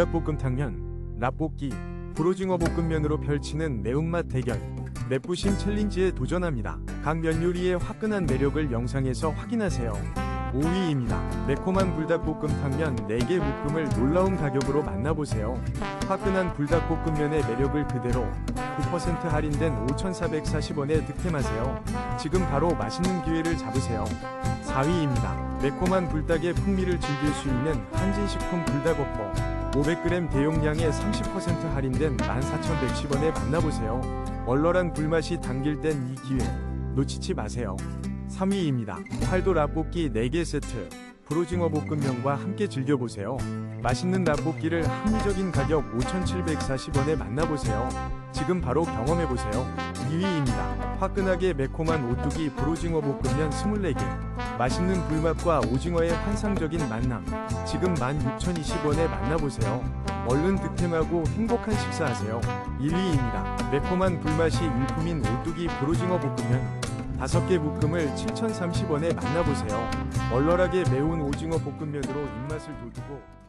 불닭볶음탕면, 라볶이, 불오징어 볶음면으로 펼치는 매운맛 대결. 맵부심 챌린지에 도전합니다. 각 면 요리의 화끈한 매력을 영상에서 확인하세요. 5위입니다. 매콤한 불닭볶음탕면 4개 묶음을 놀라운 가격으로 만나보세요. 화끈한 불닭볶음면의 매력을 그대로 9% 할인된 5,440원에 득템하세요. 지금 바로 맛있는 기회를 잡으세요. 4위입니다. 매콤한 불닭의 풍미를 즐길 수 있는 한진식품 불닭어퍼 500g 대용량에 30% 할인된 14,110원에 만나보세요. 얼얼한 불맛이 담길 땐 이 기회 놓치지 마세요. 3위입니다. 팔도 라볶이 4개 세트 프로징어 볶음면과 함께 즐겨보세요. 맛있는 라볶이를 합리적인 가격 5,740원에 만나보세요. 지금 바로 경험해보세요. 2위입니다. 화끈하게 매콤한 오뚜기 브로징어 볶음면 24개. 맛있는 불맛과 오징어의 환상적인 만남. 지금 16,020원에 만나보세요. 얼른 득템하고 행복한 식사하세요. 1위입니다. 매콤한 불맛이 일품인 오뚜기 브로징어 볶음면. 5개 묶음을 7,030원에 만나보세요. 얼얼하게 매운 오징어 볶음면으로 입맛을 돋우고